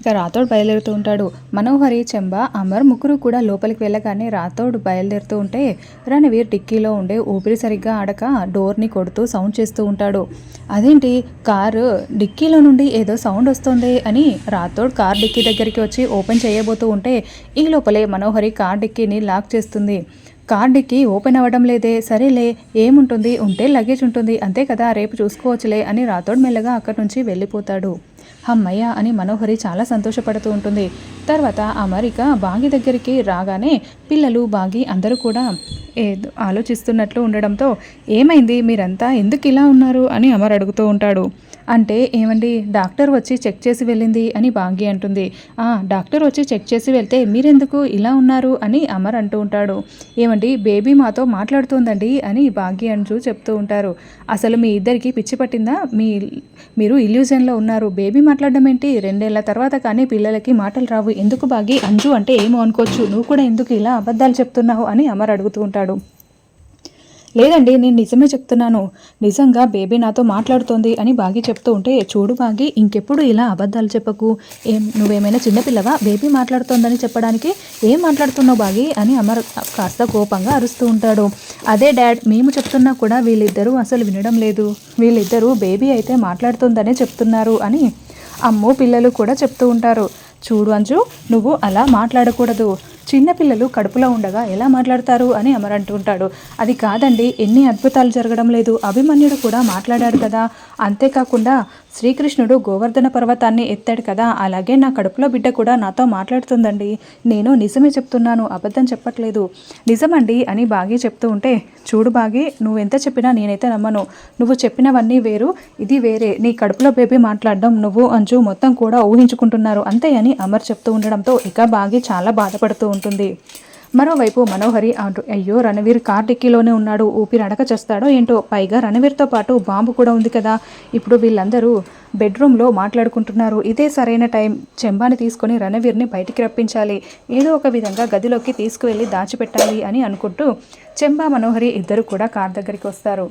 ఇక రాథోడ్ బయలుదేరుతూ ఉంటాడు. మనోహరి చెంబ అమర్ ముగ్గురు కూడా లోపలికి వెళ్ళగానే రాథోడ్ బయలుదేరుతూ ఉంటే రణవీర్ డిక్కీలో ఉండే ఊపిరి సరిగ్గా ఆడక డోర్ని కొడుతూ సౌండ్ చేస్తూ ఉంటాడు. అదేంటి? కారు డిక్కీలో నుండి ఏదో సౌండ్ వస్తుంది అని రాథోడ్ కార్ డిక్కీ దగ్గరికి వచ్చి ఓపెన్ చేయబోతూ ఉంటే ఈ లోపలే మనోహరి కార్ డిక్కీని లాక్ చేస్తుంది. కార్ డిక్కీ ఓపెన్ అవ్వడం లేదే. సరేలే ఏముంటుంది? ఉంటే లగేజ్ ఉంటుంది. అంతే కదా రేపు చూసుకోవచ్చులే అని రాథోడ్ మెల్లగా అక్కడి నుంచి వెళ్ళిపోతాడు. హమ్మయ్య అని మనోహరి చాలా సంతోషపడుతూ ఉంటుంది. తర్వాత అమరిక బాగి దగ్గరికి రాగానే పిల్లలు బాగి అందరూ కూడా ఏదో ఆలోచిస్తున్నట్లు ఉండడంతో ఏమైంది? మీరంతా ఎందుకు ఇలా ఉన్నారు? అని అమర్ అడుగుతూ ఉంటాడు. అంటే ఏమండి డాక్టర్ వచ్చి చెక్ చేసి వెళ్ళింది అని భాగ్య అంటుంది. ఆ డాక్టర్ వచ్చి చెక్ చేసి వెళ్తే మీరెందుకు ఇలా ఉన్నారు అని అమర్ అంటూ ఉంటాడు. ఏమండి బేబీ మాతో మాట్లాడుతుందండి అని భాగ్య అంటూ చెప్తూ ఉంటారు. అసలు మీ ఇద్దరికి పిచ్చి పట్టిందా? మీ మీరు ఇల్యూజన్లో ఉన్నారు. బేబీ మాట్లాడడం ఏంటి? రెండేళ్ళ తర్వాత కానీ పిల్లలకి మాటలు రావు. ఎందుకు బాగి అంజు అంటే ఏమో అనుకోవచ్చు. నువ్వు కూడా ఎందుకు ఇలా అబద్ధాలు చెప్తున్నావు అని అమర్ అడుగుతూ ఉంటాడు. లేదండి నేను నిజమే చెప్తున్నాను. నిజంగా బేబీ నాతో మాట్లాడుతోంది అని బాగి చెప్తూ ఉంటే చూడు బాగి ఇంకెప్పుడు ఇలా అబద్ధాలు చెప్పకు. ఏం నువ్వేమైనా చిన్నపిల్లవా బేబీ మాట్లాడుతోందని చెప్పడానికి ఏం మాట్లాడుతున్నావు బాగి? అని అమర్ కాస్త కోపంగా అరుస్తూ ఉంటాడు. అదే డాడ్ మేము చెప్తున్నా కూడా వీళ్ళిద్దరూ అసలు వినడం లేదు. వీళ్ళిద్దరూ బేబీ అయితే మాట్లాడుతుందనే చెప్తున్నారు అని అమ్మో పిల్లలు కూడా చెప్తూ ఉంటారు. చూడు అంజు నువ్వు అలా మాట్లాడకూడదు. చిన్నపిల్లలు కడుపులో ఉండగా ఎలా మాట్లాడతారు అని అమర్ అంటుంటాడు. అది కాదండి ఎన్ని అద్భుతాలు జరగడం లేదు. అభిమన్యుడు కూడా మాట్లాడాడు కదా. అంతేకాకుండా శ్రీకృష్ణుడు గోవర్ధన పర్వతాన్ని ఎత్తాడు కదా. అలాగే నా కడుపులో బిడ్డ కూడా నాతో మాట్లాడుతుందండి. నేను నిజమే చెప్తున్నాను అబద్ధం చెప్పట్లేదు. నిజమండి అని బాగి చెప్తూ ఉంటే చూడు బాగి నువ్వెంత చెప్పినా నేనైతే నమ్మను. నువ్వు చెప్పినవన్నీ వేరు ఇది వేరే. నీ కడుపులో బేబీ మాట్లాడడం నువ్వు అంచు మొత్తం కూడా ఊహించుకుంటున్నారు. అంతే అని అమర్ చెప్తూ ఉండడంతో ఇక బాగి చాలా బాధపడుతూ ఉంటుంది. మరోవైపు మనోహరి అయ్యో రణవీర్ కార్ డిక్కీలోనే ఉన్నాడు. ఊపిరి అడక చేస్తాడో ఏంటో. పైగా రణవీర్తో పాటు బాంబు కూడా ఉంది కదా. ఇప్పుడు వీళ్ళందరూ బెడ్రూమ్లో మాట్లాడుకుంటున్నారు. ఇదే సరైన టైం. చెంబాని తీసుకొని రణవీర్ని బయటికి రప్పించాలి. ఏదో ఒక విధంగా గదిలోకి తీసుకువెళ్ళి దాచిపెట్టాలి అని అనుకుంటూ చెంబా మనోహరి ఇద్దరు కూడా కార్ దగ్గరికి వస్తారు.